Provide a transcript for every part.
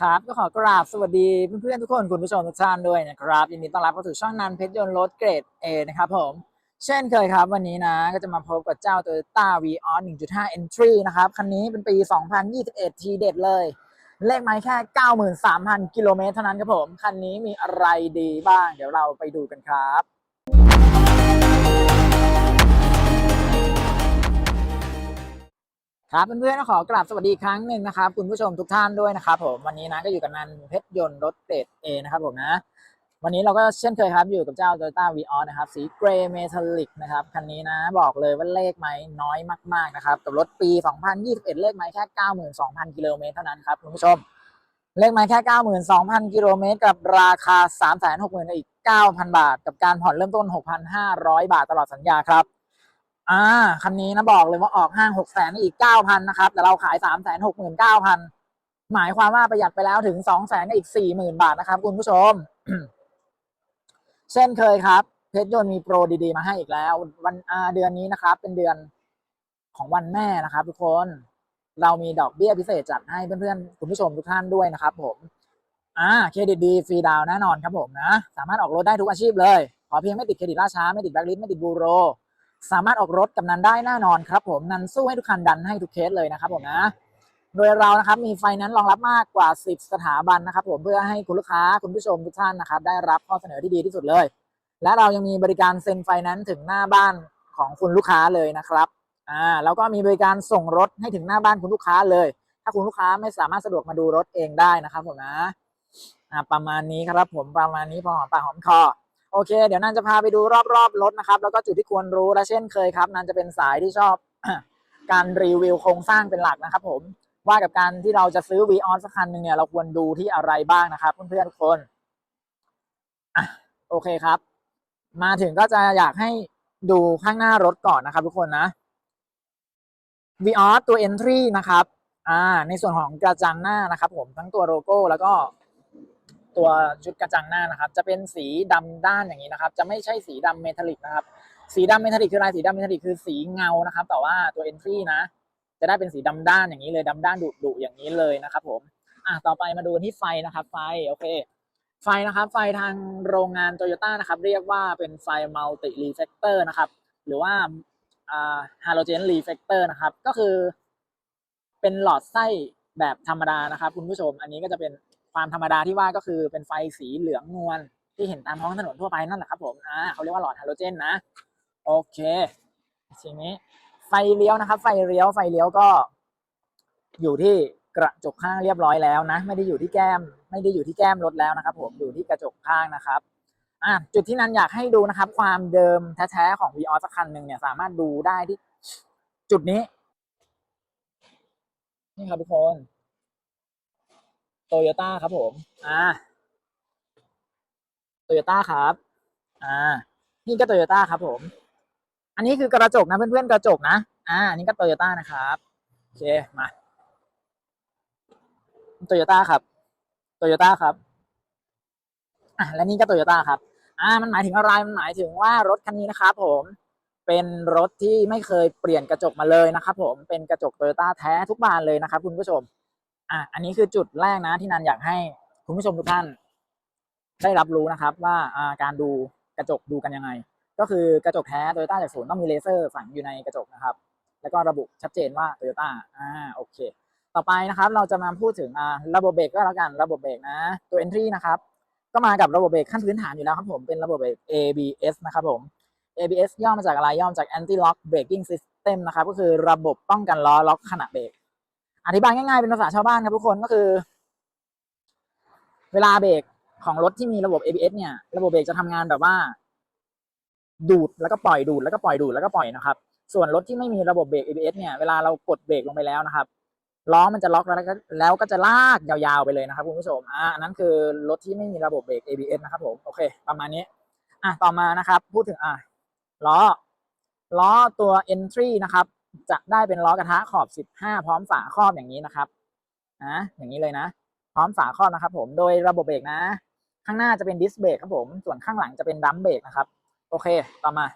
ครับก็ขอกราบสวัสดีเพื่อนๆทุกคนคุณผู้ชมทุกท่านด้วยนะครับยินดีต้อนรับเข้าสู่ช่องนันเพชรยนต์รถเกรด A นะครับผม เช่นเคยครับ วันนี้นะก็จะมาพบกับเจ้า Toyota Vios 1.5 Entry นะครับคันนี้เป็นปี 2021 ทีเด็ดเลย เลขไม้แค่ 93,000 กิโลเมตรเท่านั้นครับผม คันนี้มีอะไรดีบ้าง เดี๋ยวเราไปดูกันครับ ครับเพื่อนๆก็ขอกราบสวัสดีครั้งหนึ่งนะครับคุณผู้ชมทุกท่านด้วยนะครับผมวันนี้นะก็อยู่กับนันเพชรยนต์รถเกรด A นะครับผมนะ วันนี้เราก็เช่นเคยครับอยู่กับเจ้า Toyota Vios นะครับสีเกรย์เมทัลลิกนะครับคันนี้นะบอกเลยว่าเลขไม้น้อยมากๆนะครับกับรถปี 2021 เลขไม้แค่ 92,000 กิโลเมตรเท่านั้นครับคุณผู้ชม เลขไม้แค่ 92,000 กิโลเมตรกับราคา 360,000อีก 9,000 บาท กับการผ่อนเริ่มต้น 6,500 บาทตลอดสัญญาครับ อ่าคันนี้นะบอกเลยว่าออกห้างหกแสนอีกเก้าพันนะครับ แต่เราขายสามแสนหกหมื่นเก้าพันหมายความว่าประหยัดไปแล้วถึงสองแสนอีกสี่หมื่นบาทนะครับ คุณผู้ชม เช่นเคยครับ เพชรยนต์มีโปรดีๆ มาให้อีกแล้ว วันอาเดือนนี้นะครับ เป็นเดือนของวันแม่นะครับ ทุกคนเรามีดอกเบี้ยพิเศษจัดให้เพื่อนๆคุณผู้ชมทุกท่านด้วยนะครับ ผมอ่าเครดิตดีฟรีดาวน์แน่นอนครับผมนะ สามารถออกรถได้ทุกอาชีพเลย ขอเพียงไม่ติดเครดิตล่าช้าไม่ติดแบล็คลิสต์ไม่ติดบูโร สามารถออกรถกับนันได้แน่นอนครับผมนันสู้ให้ทุกคันดันให้ทุกเคสเลยนะครับผมนะโดยเรานะครับมีไฟนนซ์รองรับมากกว่า 10 สถาบันนะครับ ผมเพื่อให้คุณลูกค้าคุณผู้ชมทุกท่านนะครับได้รับข้อเสนอที่ดีที่สุดเลย และเรายังมีบริการเซ็นไฟนนซ์ถึงหน้าบ้านของคุณลูกค้าเลยนะครับอ่าแล้วก็มีบริการส่งรถให้ถึงหน้าบ้านคุณลูกค้าเลย ถ้าคุณลูกค้าไม่สามารถสะดวกมาดูรถเองได้นะครับผมนะอ่าประมาณนี้ครับผมประมาณนี้พอหอมปากหอมคอ โอเค เดี๋ยวนันจะพาไปดูรอบๆรถนะครับ แล้วก็จุดที่ควรรู้และเช่นเคยครับนันจะเป็นสายที่ชอบ การรีวิวโครงสร้างเป็นหลักนะครับ ผมว่ากับการที่เราจะซื้อ v ีออนสักคันหนึ่งเนี่ยเราควรดูที่อะไรบ้างนะครับเพื่อนๆทุกคนอะโอเคครับ มาถึงก็จะอยากให้ดูข้างหน้ารถก่อนนะครับ ทุกคนนะ v ีออตัว Entry นะครับ อ่า ในส่วนของกระจังหน้านะครับ ผมทั้งตัวโลโก้แล้วก็ ตัวชุดกระจังหน้านะครับ จะเป็นสีดำด้านอย่างนี้นะครับ จะไม่ใช่สีดำเมทัลลิกนะครับ สีดำเมทัลลิกคืออะไรสีดำเมทัลลิกคือสีเงานะครับ แต่ว่าตัว entry นะ จะได้เป็นสีดำด้านอย่างนี้เลยดำด้านดุดุอย่างนี้เลยนะครับ ผม อะต่อไปมาดูที่ไฟนะครับ ไฟโอเค ไฟนะครับ ไฟทางโรงงานโตโยต้านะครับ เรียกว่าเป็นไฟมัลติรีเฟกเตอร์นะครับ หรือว่าอ่าฮาโลเจนรีเฟกเตอร์นะครับ ก็คือ เป็นหลอดไส้แบบธรรมดานะครับ คุณผู้ชม อันนี้ก็จะเป็น ความธรรมดาที่ว่าก็คือเป็นไฟสีเหลืองนวลที่เห็นตามท้องถนนทั่วไปนั่นแหละครับผมอ่าเขาเรียกว่าหลอดฮาโลเจนนะ โอเคทีนี้ไฟเลี้ยวนะครับ ไฟเลี้ยวไฟเลี้ยวก็ อยู่ที่กระจกข้างเรียบร้อยแล้วนะ ไม่ได้อยู่ที่แก้ม ไม่ได้อยู่ที่แก้มรถแล้วนะครับ ผมอยู่ที่กระจกข้างนะครับอะจุดที่นันอยากให้ดูนะครับ ความเดิมแท้ๆของ v ีออสักคันหนึ่งเนี่ย สามารถดูได้ที่จุดนี้ นี่ครับทุกคน โตโยต้าครับผม อ่าโตโยต้าครับ อ่า นี่ก็โตโยต้าครับผม อันนี้คือกระจกนะเพื่อนๆกระจกนะ อ่า อันนี้ก็โตโยต้านะครับ โอเค มาโตโยต้าครับโตโยต้าครับ อะ และนี่ก็โตโยต้าครับ อ่า มันหมายถึงอะไร มันหมายถึงว่ารถคันนี้นะครับผม เป็นรถที่ไม่เคยเปลี่ยนกระจกมาเลยนะครับผม เป็นกระจกโตโยต้าแท้ทุกบานเลยนะครับคุณผู้ชม อะอันนี้คือจุดแรกนะที่นันอยากให้คุณผู้ชมทุกท่าน ได้รับรู้นะครับ ว่าการดูกระจกดูกันยังไง ก็คือกระจกแท้โตโยต้าจากศูนย์ต้องมีเลเซอร์ฝังอยู่ในกระจกนะครับ แล้วก็ระบุชัดเจนว่าโตโยต้าอ่าโอเค ต่อไปนะครับ เราจะมาพูดถึงระบบเบรกก็แล้วกันระบบเบรกนะ ตัว entry นะครับก็มากับระบบเบรกขั้นพื้นฐานอยู่แล้วครับผมเป็นระบบเบรก ABS นะครับผม ABS ย่อมาจากอะไรย่อมาจาก Anti Lock Braking System นะครับก็คือระบบป้องกันล้อล็อกขณะเบรก อธิบายง่ายๆเป็นภาษาชาวบ้านครับทุกคนก็คือ เวลาเบรกของรถที่มีระบบ ABS เนี่ย ระบบเบรกจะทำงานแบบว่า ดูดแล้วก็ปล่อยดูดแล้วก็ปล่อยดูดแล้วก็ปล่อยนะครับ ส่วนรถที่ไม่มีระบบเบรก ABS เนี่ยเวลาเรากดเบรกลงไปแล้วนะครับล้อมันจะล็อกแล้วก็แล้วก็จะลากยาวๆไปเลยนะครับคุณผู้ชมอ่าอันนั้นคือรถที่ไม่มีระบบเบรก ABS นะครับผมโอเค ประมาณนี้ อะต่อมานะครับ พูดถึงอะล้อล้อตัว entry นะครับ จะได้เป็นล้อกระทะขอบ 15 พร้อมฝาครอบอย่างนี้นะครับนะอย่างนี้เลยนะ พร้อมฝาครอบนะครับ ผมโดยระบบเบรกนะ ข้างหน้าจะเป็นดิสเบรกครับผม ส่วนข้างหลังจะเป็นดัมเบรกนะครับ โอเค ต่อมา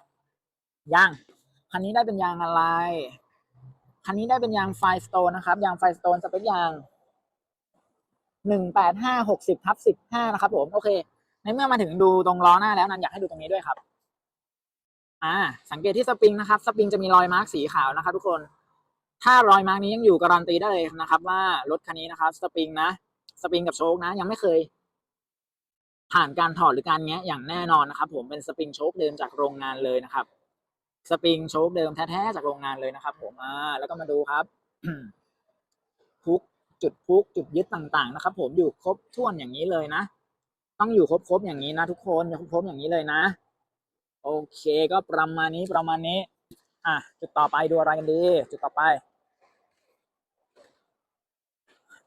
ยางคันนี้ได้เป็นยางอะไรคันนี้ได้เป็นยางไฟสโตนนะครับ ยางไฟสโตนสเปคยางหนึ่งแปดห้าหกสิบทับสิบห้านะครับ ผมโอเค ในเมื่อมาถึงดูตรงล้อหน้าแล้วนันอยากให้ดูตรงนี้ด้วยครับ อ่าสังเกตที่สปริงนะครับ สปริงจะมีรอยมาร์กสีขาวนะครับ ทุกคน ถ้ารอยมาร์กนี้ยังอยู่การันตีได้เลยนะครับ ว่ารถคันนี้นะครับ สปริงนะ สปริงกับโชคนะ ยังไม่เคย ผ่านการถอดหรือการแงะอย่างแน่นอนนะครับ ผมเป็นสปริงโชคเดิมจากโรงงานเลยนะครับ สปริงโชคเดิมแท้ๆจากโรงงานเลยนะครับ ผมอ่าแล้วก็มาดูครับพุกจุดพุกจุดยึดต่างๆ นะครับ ผมอยู่ครบถ้วนอย่างนี้เลยนะ ต้องอยู่ครบๆอย่างนี้นะ ทุกคนอยู่ครบๆอย่างนี้เลยนะ โอเคก็ประมาณนี้ประมาณนี้ อะ จุดต่อไปดูอะไรกันดี จุดต่อไป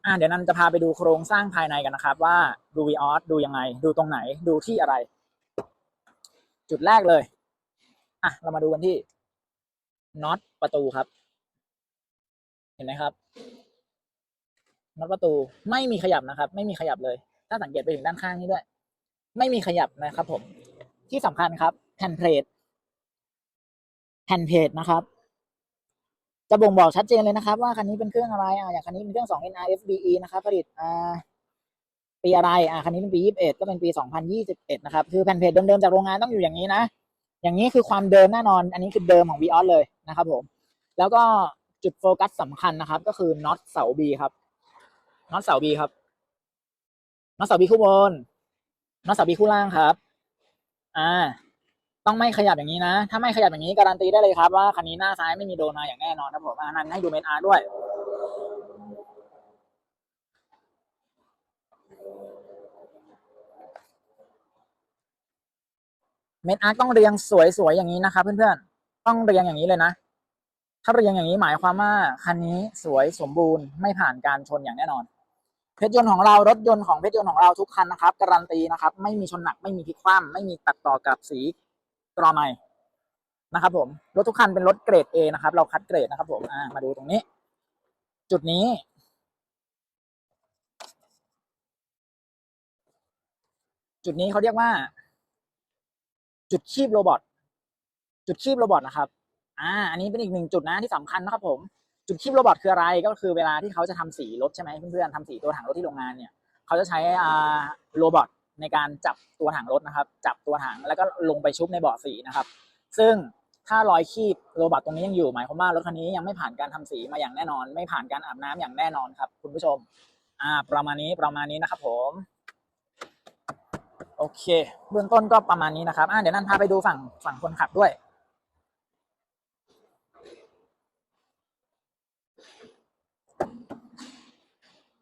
อะเดี๋ยวนันจะพาไปดูโครงสร้างภายในกันนะครับ ว่าดูวีออสดูยังไง ดูตรงไหนดูที่อะไร จุดแรกเลย อะ เรามาดูกันที่น็อตประตูครับ เห็นไหมครับน็อตประตูไม่มีขยับนะครับ ไม่มีขยับเลย ถ้าสังเกตไปถึงด้านข้างนี้ด้วย ไม่มีขยับนะครับผมที่สำคัญครับ แผ่นเพลทแผ่นเพลทนะครับ จะบ่งบอกชัดเจนเลยนะครับ ว่าคันนี้เป็นเครื่องอะไรอะอย่างคันนี้เป็นเครื่อง 2 NR FBE นะครับ ผลิตอ่าปีอะไรอะคันนี้เป็นปี 21 ก็เป็นปี 2021 นะครับ คือแผ่นเพลทเดิมๆจากโรงงานต้องอยู่อย่างนี้นะ อย่างนี้คือความเดิมแน่นอน อันนี้คือเดิมของ v ีออสเลยนะครับผม แล้วก็จุดโฟกัสสำคัญนะครับ ก็คือน็อตเสาบีครับน็อตเสาบีครับน็อตเสาบีคู่บนน็อตเสาบีคู่ล่างครับ อ่า ต้องไม่ขยับอย่างนี้นะ ถ้าไม่ขยับอย่างนี้การันตีได้เลยครับว่าคันนี้หน้าซ้ายไม่มีโดนมาอย่างแน่นอนครับผมอ่านั้นให้ดูเมนอาร์ด้วย เมนอาร์ต้องเรียงสวยๆอย่างนี้นะครับเพื่อนๆ ต้องเรียงอย่างนี้เลยนะ ถ้าเรียงอย่างนี้หมายความว่าคันนี้สวยสมบูรณ์ไม่ผ่านการชนอย่างแน่นอน เพชรยนต์ของเรารถยนต์ของเพชรยนต์ของเราทุกคันนะครับ การันตีนะครับ ไม่มีชนหนักไม่มีพลิกคว่ำไม่มีตัดต่อกับสี กรอใหม่นะครับ ผมรถทุกคันเป็นรถเกรด A นะครับ เราคัดเกรดนะครับ ผมอ่ามาดูตรงนี้ จุดนี้ จุดนี้เขาเรียกว่า จุดคีบโรบอทจุดคีบโรบอทนะครับ อ่า อันนี้เป็นอีกหนึ่งจุดนะที่สำคัญนะครับ ผม จุดคีบโรบอทคืออะไร ก็คือเวลาที่เขาจะทำสีรถใช่ไหมเพื่อนๆทำสีตัวถังรถที่โรงงานเนี่ย เขาจะใช้อ่าโรบอท ในการจับตัวถังรถนะครับ จับตัวถังแล้วก็ลงไปชุบในเบาะสีนะครับ ซึ่งถ้ารอยคีบโรบอทตรงนี้ยังอยู่หมายความว่ารถคันนี้ยังไม่ผ่านการทำสีมาอย่างแน่นอน ไม่ผ่านการอาบน้ำอย่างแน่นอนครับ คุณผู้ชม อ่า ประมาณนี้ประมาณนี้นะครับ ผมโอเค เบื้องต้นก็ประมาณนี้นะครับอ่าเดี๋ยวนั่นพาไปดูฝั่งฝั่งคนขับด้วย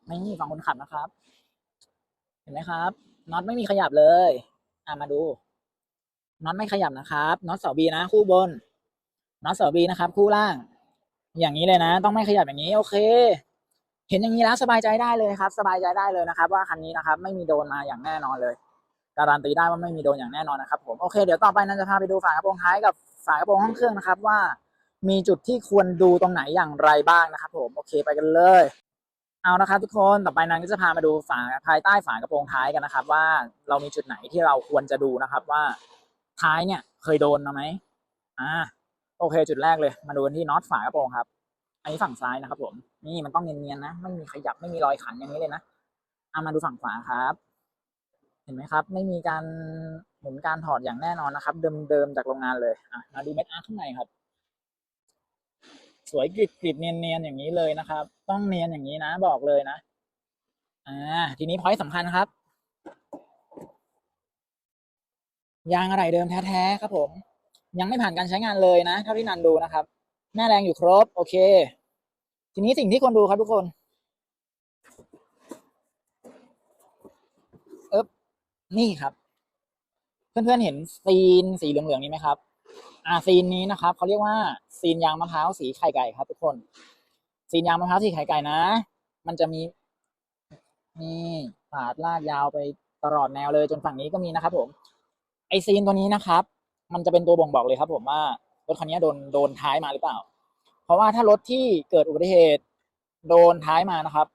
ไม่มีฝั่งคนขับนะครับ เห็นไหมครับ น็อตไม่มีขยับเลย อ่ามาดู น็อตไม่ขยับนะครับน็อตเสาบีนะ คู่บนน็อตเสาบีนะครับ คู่ล่าง อย่างนี้เลยนะ ต้องไม่ขยับอย่างนี้ โอเค เห็นอย่างนี้แล้วสบายใจได้เลยครับ สบายใจได้เลยนะครับ ว่าคันนี้นะครับ ไม่มีโดนมาอย่างแน่นอนเลย การันตีได้ว่าไม่มีโดนอย่างแน่นอนนะครับ ผมโอเคเดี๋ยวต่อไปนั้นจะพาไปดูฝากระโปรงท้ายกับฝากระโปรงห้องเครื่องนะครับว่ามีจุดที่ควรดูตรงไหนอย่างไรบ้างนะครับ ผมโอเคไปกันเลย เอานะครับทุกคนต่อไปนั้นก็จะพามาดูฝาภายใต้ฝากระโปรงท้ายกันนะครับ ว่าเรามีจุดไหนที่เราควรจะดูนะครับว่าท้ายเนี่ยเคยโดนมาไหมอ่าโอเค จุดแรกเลยมาดูกันที่น็อตฝากระโปรงครับ อันนี้ฝั่งซ้ายนะครับ ผมนี่มันต้องเนียนๆนะไม่มีขยับไม่มีรอยขันอย่างนี้เลยนะเอามาดูฝั่งขวาครับ เห็นไหมครับ ไม่มีการหมุนการถอดอย่างแน่นอนนะครับ เดิมๆจากโรงงานเลยอะมาดูเม็ดอาร์ข้างในครับ สวยกริบกริบเนียนเนียนอย่างนี้เลยนะครับ ต้องเนียนอย่างนี้นะบอกเลยนะ อ่า ทีนี้พอยต์สำคัญครับ ยางอะไรเดิมแท้ๆครับผม ยังไม่ผ่านการใช้งานเลยนะเท่าที่นันดูนะครับ แม่แรงอยู่ครบ โอเค ทีนี้สิ่งที่ควรดูครับทุกคนเอ๊บนี่ครับ เพื่อนๆเห็นซีนสีเหลืองๆนี้ไหมครับ อ่าซีนนี้นะครับเขาเรียกว่าซีนยางมะพร้าวสีไข่ไก่ครับ ทุกคนซีนยางมะพร้าวสีไข่ไก่นะ มันจะมีนี่ปาดลากยาวไปตลอดแนวเลยจนฝั่งนี้ก็มีนะครับผมไอซีนตัวนี้นะครับ มันจะเป็นตัวบ่งบอกเลยครับ ผมว่ารถคันนี้โดนโดนท้ายมาหรือเปล่า เพราะว่าถ้ารถที่เกิดอุบัติเหตุ โดนท้ายมานะครับ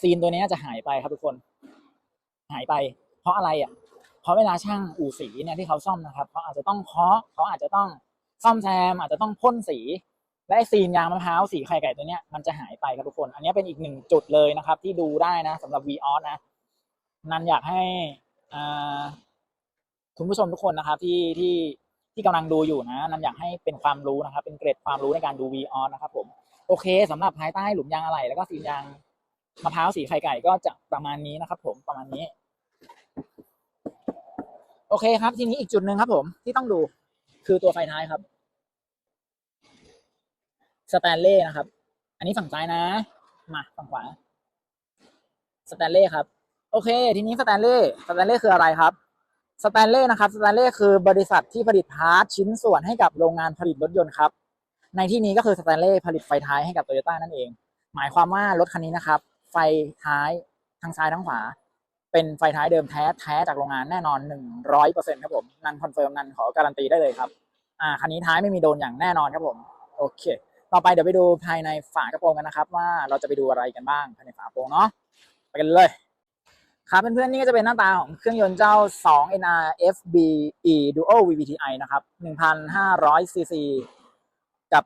ซีนตัวนี้จะหายไปครับทุกคน หายไป เพราะอะไรอะ ราะเวลาช่างอู่สีเนี่ยที่เขาซ่อมนะครับเขาอาจจะต้องเคาะเขาอาจจะต้องซ่อมแซม อาจจะต้องพ่นสีและซีนยางมะพร้าวสีไข่ไก่ตัวเนี้ยมันจะหายไปครับทุกคน อันนี้เป็นอีกหนึ่งจุดเลยนะครับ ที่ดูได้นะสำหรับ v ีออสนะ นันอยากให้คุณผู้ชมทุกคนนะครับ ที่ที่ที่กำลังดูอยู่นะ นันอยากให้เป็นความรู้นะครับ เป็นเกร็ดความรู้ในการดู v ีออสนะครับผมโอเคสำหรับภายใต้หลุมยางอะไหล่แล้วก็สียางมะพร้าวสีไข่ไก่ก็จะประมาณนี้นะครับ ผมประมาณนี้ โอเคครับ ทีนี้อีกจุดหนึ่งครับ ผมที่ต้องดูคือตัวไฟท้ายครับสแตนเล่นะครับ อันนี้ฝั่งซ้ายนะ มาฝั่งขวาสแตนเล่ครับ โอเค ทีนี้สแตนเล่สแตนเล่คืออะไรครับสแตนเล่นะครับสแตนเล่คือบริษัทที่ผลิตพาร์ทชิ้นส่วนให้กับโรงงานผลิตรถยนต์ครับ ในที่นี้ก็คือสแตนเล่ผลิตไฟท้ายให้กับโตโยต้านั่นเอง หมายความว่ารถคันนี้นะครับ ไฟท้ายทั้งซ้ายทั้งขวา เป็นไฟท้ายเดิมแท้แท้จากโรงงานแน่นอนหนึ่งร้อยเปอร์เซ็นครับผมนันคอนเฟิร์มนันขอการันตีได้เลยครับอ่าคันนี้ท้ายไม่มีโดนอย่างแน่นอนครับผมโอเค ต่อไปเดี๋ยวไปดูภายในฝากระโปรงกันนะครับ ว่าเราจะไปดูอะไรกันบ้างภายในฝากระโปรงเนาะไปกันเลยครับเพื่อนๆนี่ก็จะเป็นหน้าตาของเครื่องยนต์เจ้า 2 NR FBE Duo VVTi นะครับ 1,500 cc กับ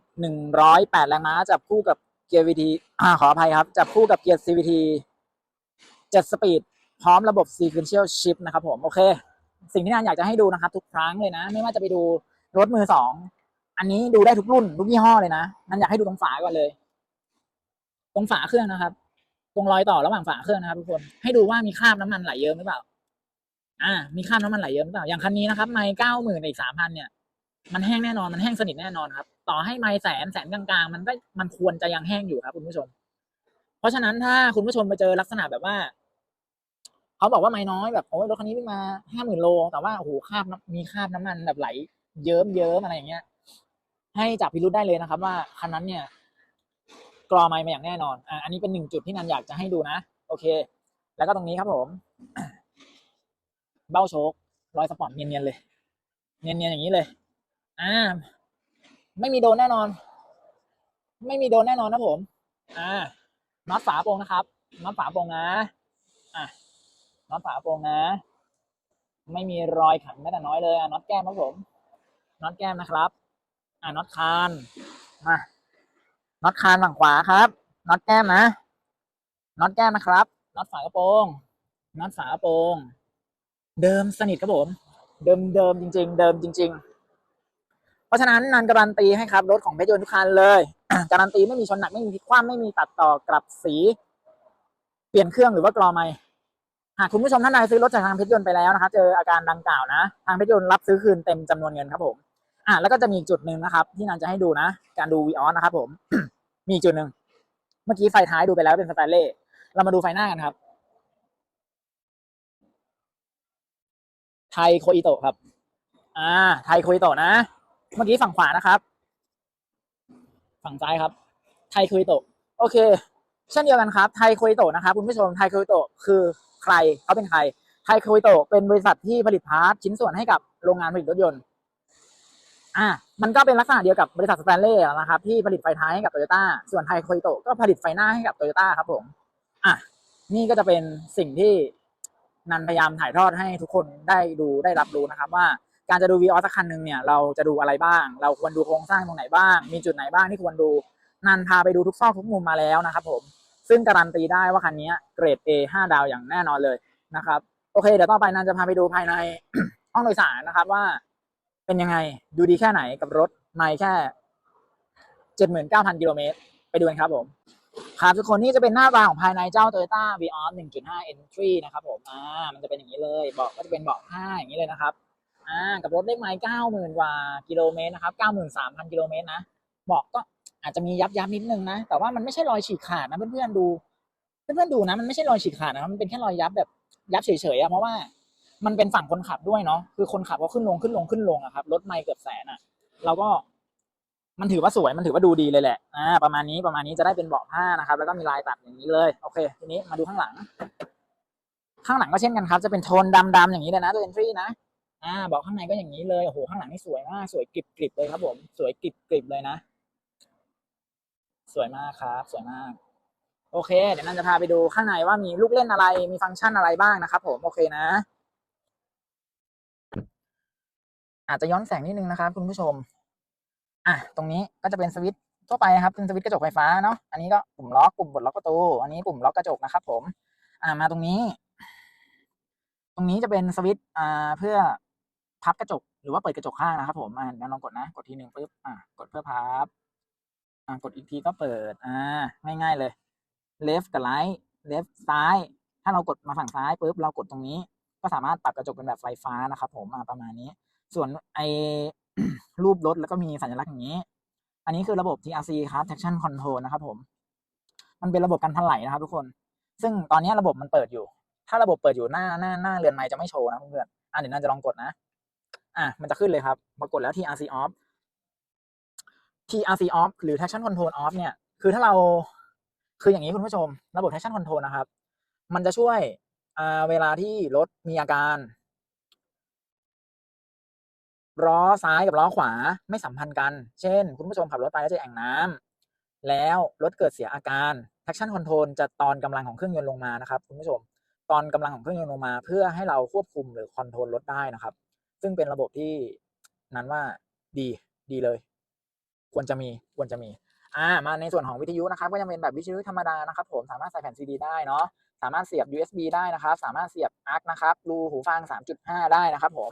108 แรงม้าจับคู่กับเกียร์ VT อ่าขออภัยครับ จับคู่กับเกียร์ CVT 7 สปีด พร้อมระบบ sequential shift นะครับผมโอเค สิ่งที่นานอยากจะให้ดูนะครับ ทุกครั้งเลยนะ ไม่ว่าจะไปดูรถมือสองอันนี้ดูได้ทุกรุ่นทุกยี่ห้อเลยนะนันอยากให้ดูตรงฝาก่อนเลย ตรงฝาเครื่องนะครับ ตรงรอยต่อระหว่างฝาเครื่องนะครับ ทุกคนให้ดูว่ามีคราบน้ำมันไหลเยิ้มหรือเปล่า อ่า มีคราบน้ำมันไหลเยิ้มหรือเปล่าอย่างคันนี้นะครับไมล์เก้าหมื่นอีกสามพันเนี่ยมันแห้งแน่นอนมันแห้งสนิทแน่นอนครับ ต่อให้ไมล์แสนแสนกลางๆ มันก็มันควรจะยังแห้งอยู่ครับ คุณผู้ชม เพราะฉะนั้นถ้าคุณผู้ชมไปเจอลักษณะแบบว่า เขาบอกว่าไม้น้อยแบบโอ้ยรถคันนี้วิ่งมาห้าหมื่นโล แต่ว่าโอ้โหคาบมีคาบน้ำมันแบบไหลเยิ้มเยิ้มอะไรอย่างเงี้ย ให้จับพิรุธได้เลยนะครับ ว่าคันนั้นเนี่ย กรอไม้มาอย่างแน่นอนอ่าอันนี้เป็นหนึ่งจุดที่นันอยากจะให้ดูนะ โอเค แล้วก็ตรงนี้ครับผม เบ้าโชครอยสปอร์ตเนียนๆเลย เนียนๆอย่างนี้เลย อ่า ไม่มีโดนแน่นอน ไม่มีโดนแน่นอนนะผม อ่าน็อตฝาโปรงนะครับน็อตฝาโปรงนะ อะ น็อตฝาโปรงนะ ไม่มีรอยขันแม้แต่น้อยเลยอะน็อตแก้มครับผมน็อตแก้มนะครับ อะน็อตคานมาน็อตคานฝั่งขวาครับน็อตแก้มนะน็อตแก้มนะครับน็อตฝากระโปรงน็อตฝากระโปรงเดิมสนิทครับผม เดิมเดิมจริง ๆ เดิมจริง ๆ เพราะฉะนั้นนันการันตีให้ครับรถของเพชรยนต์ทุกคันเลยการันตีไม่มีชนหนักไม่มีพลิกคว่ำไม่มีตัดต่อกลับสี เปลี่ยนเครื่องหรือว่ากรอไม่ากคุณผู้ชมท่านใดซื้อรถจากทางเพชรยนต์ไปแล้วนะครับเจออาการดังกล่าวนะ ทางเพชรยนต์รับซื้อคืนเต็มจำนวนเงินครับผมอะแล้วก็จะมีจุดหนึ่งนะครับ ที่นันจะให้ดูนะ การดูวีออสนะครับผม มีจุดหนึ่งเมื่อกี้ไฟท้ายดูไปแล้วเป็นสแตนเล่เรามาดูไฟหน้ากันครับ ไทยโคอิโตะครับ อ่า ไทยโคอิโตะนะ เมื่อกี้ฝั่งขวานะครับ ฝั่งซ้ายครับ ไทยโคอิโตะโอเค เช่นเดียวกันครับ ไทยโคอิโตะนะครับคุณผู้ชมไทยโคอิโตะคือ ใครเขาเป็นใครไทยคอิโตเป็นบริษัทที่ผลิตพาร์ทชิ้นส่วนให้กับโรงงานผลิตรถยนต์อ่ามันก็เป็นลักษณะเดียวกับบริษัทสแตนเล่นะครับ ที่ผลิตไฟท้ายให้กับโตโยต้าส่วนไทยคอิโตก็ผลิตไฟหน้าให้กับโตโยต้าครับผมอะนี่ก็จะเป็นสิ่งที่นันพยายามถ่ายทอดให้ทุกคนได้ดูได้รับรู้นะครับ ว่าการจะดูวีออสักคันหนึ่งเนี่ยเราจะดูอะไรบ้าง เราควรดูโครงสร้างตรงไหนบ้าง มีจุดไหนบ้างที่ควรดูนันพาไปดูทุกซอกทุกมุมมาแล้วนะครับผม ซึ่งการันตีได้ว่าคันนี้เกรด A 5 ดาวอย่างแน่นอนเลยนะครับ โอเค เดี๋ยวต่อไปนันจะพาไปดูภายในห้องโดยสารนะครับว่า เป็นยังไงดูดีแค่ไหนกับรถไม่แค่79,000กิโลเมตรไปดูกันครับผมครับทุกคนนี่จะเป็นหน้าตาของภายในเจ้า Toyota Vios 1.5 Entry นะครับผมอ่ามันจะเป็นอย่างนี้เลยเบาะก็จะเป็นเบาะผ้าอย่างนี้เลยนะครับอ่ากับรถเลขไมล์90,000กว่ากิโลเมตรนะครับ93,000กิโลเมตรนะเบาะก็ อาจจะมียับยับนิดนึงนะ แต่ว่ามันไม่ใช่รอยฉีกขาดนะเพื่อนๆดู เพื่อนๆดูนะ มันไม่ใช่รอยฉีกขาดนะมันเป็นแค่รอยยับแบบยับเฉยๆอะเพราะว่ามันเป็นฝั่งคนขับด้วยเนาะคือคนขับก็ขึ้นลงขึ้นลงขึ้นลงอะครับรถไม่เกือบแสนอะเราก็ มันถือว่าสวยมันถือว่าดูดีเลยแหละอ่าประมาณนี้ประมาณนี้จะได้เป็นเบาะผ้านะครับ แล้วก็มีลายตัดอย่างนี้เลยโอเค ทีนี้มาดูข้างหลัง ข้างหลังก็เช่นกันครับ จะเป็นโทนดำๆอย่างนี้เลยนะตัว entry นะอ่าเบาะข้างในก็อย่างนี้เลยโอ้โหข้างหลังนี่สวยมากสวยกริบๆเลยครับผม สวยกริบๆเลยนะ สวยมากครับ สวยมาก โอเค เดี๋ยวนันจะพาไปดูข้างในว่ามีลูกเล่นอะไร มีฟังก์ชันอะไรบ้างนะครับ ผม โอเคนะ อาจจะย้อนแสงนิดนึงนะครับ คุณผู้ชม อะ ตรงนี้ก็จะเป็นสวิตช์ทั่วไปนะครับ เป็นสวิตช์กระจกไฟฟ้าเนาะ อันนี้ก็ปุ่มล็อก ปุ่มปลดล็อกประตู อันนี้ปุ่มล็อกกระจกนะครับ ผม อ่า มาตรงนี้ ตรงนี้จะเป็นสวิตช์ อ่า เพื่อพับกระจก หรือว่าเปิดกระจกข้างนะครับ ผม อ่าเดี๋ยวลองกดนะ กดทีหนึ่งปุ๊บ อ่า กดเพื่อพับ อ่ากดอีกทีก็เปิด อ่า ง่ายๆเลย left กับ right left ซ้าย ถ้าเรากดมาฝั่งซ้ายปุ๊บเรากดตรงนี้ ก็สามารถปรับกระจกเป็นแบบไฟฟ้านะครับ ผมมาประมาณนี้ ส่วนไอรูปรถแล้วก็มีสัญลักษณ์อย่างนี้ อันนี้คือระบบ TRC ครับ traction control นะครับผม มันเป็นระบบการถลายนะครับ ทุกคน ซึ่งตอนนี้ระบบมันเปิดอยู่ ถ้าระบบเปิดอยู่หน้าหน้าหน้าเรือนไม้จะไม่โชว์นะเพื่อนๆอะเดี๋ยวน่าจะลองกดนะ อะมันจะขึ้นเลยครับพอกดแล้ว TRC off TRC off หรือ traction control off เนี่ย คือถ้าเราคืออย่างนี้คุณผู้ชม ระบบ traction control นะครับ มันจะช่วยเวลาที่รถมีอาการล้อซ้ายกับล้อขวาไม่สัมพันธ์กัน เช่น คุณผู้ชมขับรถไปแล้วเจอแอ่งน้ำแล้วรถเกิดเสียอาการ traction control จะตอนกำลังของเครื่องยนต์ลงมานะครับ คุณผู้ชม ตอนกำลังของเครื่องยนต์ลงมา เพื่อให้เราควบคุมหรือคอนโทรลรถได้นะครับ ซึ่งเป็นระบบที่นั้นว่าดีดีเลย ควรจะมีควรจะมีอ่ามาในส่วนของวิทยุนะครับก็ยังเป็นแบบวิทยุธรรมดานะครับผมสามารถใส่แผ่นซีดีได้เนาะสามารถเสียบ USB ได้นะครับ สามารถเสียบอาร์คนะครับรูหูฟัง 3.5 ได้นะครับผม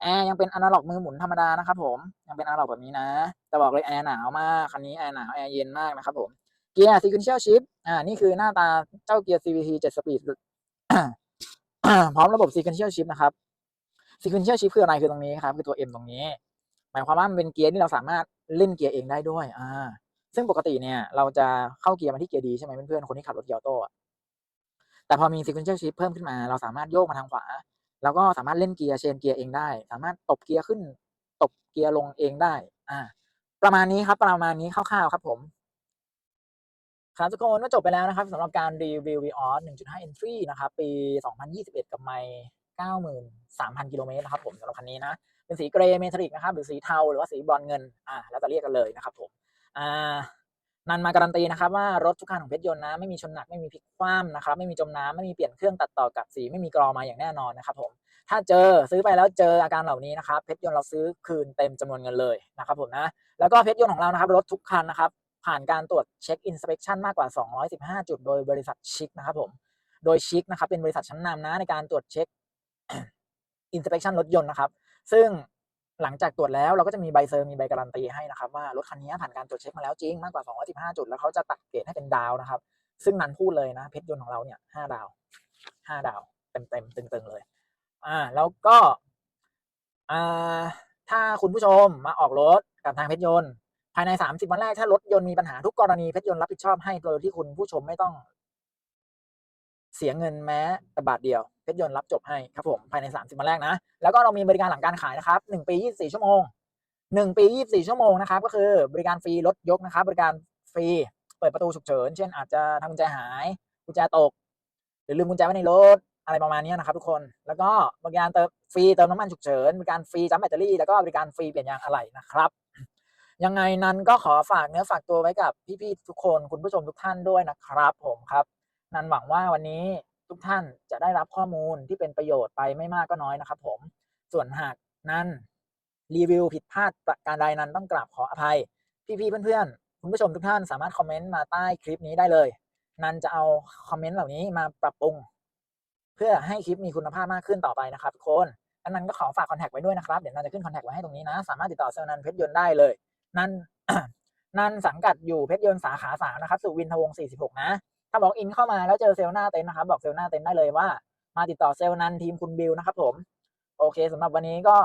แอร์ยังเป็นอนาล็อกมือหมุนธรรมดานะครับผมยังเป็นอนาล็อกแบบนี้นะแต่บอกเลยแอร์หนาวมากคันนี้แอร์หนาวแอร์เย็นมากนะครับผมเกียร์ sequential shift อ่านี่คือหน้าตาเจ้าเกียร์ CVT 7 speed พร้อมระบบ sequential shift นะครับ sequential shift คืออะไรคือตรงนี้ครับคือตัว M ตรงนี้ หมายความว่ามันเป็นเกียร์ที่เราสามารถเล่นเกียร์เองได้ด้วย อ่า ซึ่งปกติเนี่ย เราจะเข้าเกียร์มาที่เกียร์ดีใช่ไหมเพื่อนๆคนที่ขับรถเกียร์โต้แต่พอมี sequential shift เพิ่มขึ้นมา เราสามารถโยกมาทางขวา แล้วก็สามารถเล่นเกียร์เชนเกียร์เองได้ สามารถตบเกียร์ขึ้น ตบเกียร์ลงเองได้ อ่า ประมาณนี้ครับ ประมาณนี้คร่าวๆครับผมครับทุกคนก็จบไปแล้วนะครับสำหรับการรีวิว Vios 1.5 Entry นะครับ ปี 2021 กับไมล์ 93,000 กิโลเมตรนะครับผมสำหรับคันนี้นะ เป็นสีเกรย์เมทัลลิกนะครับ หรือสีเทา หรือว่าสีบรอนเงิน อ่า แล้วแต่เรียกกันเลยนะครับผมอ่านันมาการันตีนะครับว่ารถทุกคันของเพชรยนต์นะไม่มีชนหนักไม่มีพลิกคว่ำนะครับไม่มีจมน้ำไม่มีเปลี่ยนเครื่องตัดต่อกับสีไม่มีกรอมาอย่างแน่นอนนะครับผมถ้าเจอซื้อไปแล้วเจออาการเหล่านี้นะครับเพชรยนต์เราซื้อคืนเต็มจำนวนเงินเลยนะครับผมนะแล้วก็เพชรยนต์ของเรานะครับรถทุกคันนะครับผ่านการตรวจเช็คอินสเป t ชันมากกว่า 215 จุดโดยบริษัทชิคนะครับผมโดยชิคนะครับเป็นบริษัทชั้นนำนะในการตรวจเช็ค อินสเป t ชันรถยนต์นะครับ ซึ่งหลังจากตรวจแล้วเราก็จะมีใบเซอร์มีใบการันตีให้นะครับว่ารถคันนี้ผ่านการตรวจเช็คมาแล้วจริงมากกว่า 215 จุด แล้วเขาจะตัดเกรดให้เป็นดาวนะครับ ซึ่งนันพูดเลยนะเพชรยนต์ของเราเนี่ย5ดาว5ดาวเต็มเต็มตึงๆเลย อ่า แล้วก็อ่าถ้าคุณผู้ชมมาออกรถกับทางเพชรยนต์ภายใน 30 วันแรกถ้ารถยนต์มีปัญหาทุกกรณีเพชรยนต์รับผิดชอบให้โดยที่คุณผู้ชมไม่ต้อง เสียเงินแม้แต่บาทเดียวเพชรยนต์รับจบให้ครับผมภายใน 30 วันแรกนะ แล้วก็เรามีบริการหลังการขายนะครับ1ปี 24 ชั่วโมง 1 ปี 24 ชั่วโมงนะครับก็คือบริการฟรีรถยกนะครับ บริการฟรีเปิดประตูฉุกเฉิน เช่นอาจจะทำกุญแจหายกุญแจตก หรือลืมกุญแจไว้ในรถอะไรประมาณนี้นะครับทุกคนแล้วก็บริการเติมฟรีเติมน้ำมันฉุกเฉินบริการฟรีจัมแบตเตอรี่แล้วก็บริการฟรีเปลี่ยนยางอะไหล่นะครับยังไงนั้นก็ขอฝากเนื้อฝากตัวไว้กับพี่ๆทุกคนคุณผู้ชมทุกท่านด้วยนะครับผมครับ นันหวังว่าวันนี้ทุกท่านจะได้รับข้อมูลที่เป็นประโยชน์ไปไม่มากก็น้อยนะครับ ผม ส่วนหากนันรีวิวผิดพลาดประการใดนันต้องกราบขออภัย พี่ๆเพื่อนๆคุณผู้ชมทุกท่านสามารถคอมเมนต์มาใต้คลิปนี้ได้เลย นันจะเอาคอมเมนต์เหล่านี้มาปรับปรุง เพื่อให้คลิปมีคุณภาพมากขึ้นต่อไปนะครับทุกคนอันนั้นก็ขอฝากคอนแทคไว้ด้วยนะครับเดี๋ยวนันจะขึ้นคอนแทคไว้ให้ตรงนี้นะ สามารถติดต่อเซลนันเพชรยนต์ได้เลยนันนันสังกัดอยู่เพชรยนต์สาขาสามนะครับสุวินทวงศ์46 นะ ถ้าบอกอินเข้ามาแล้วเจอเซลล์หน้าเต็นท์นะครับ บอกเซลล์หน้าเต็นท์ได้เลยว่า มาติดต่อเซลล์นันทีมคุณบิวนะครับ ผม โอเคสำหรับวันนี้ก็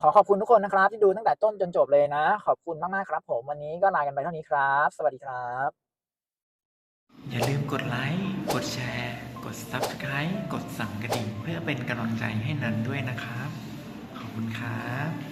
ขอขอบคุณทุกคนนะครับ ที่ดูตั้งแต่ต้นจนจบเลยนะ ขอบคุณมากๆครับ ผมวันนี้ก็ลากันไปเท่านี้ครับ สวัสดีครับ อย่าลืมกดไลค์กดแชร์ กด Subscribe กดสั่นกระดิ่งเพื่อเป็นกำลังใจให้นันด้วยนะครับ ขอบคุณครับ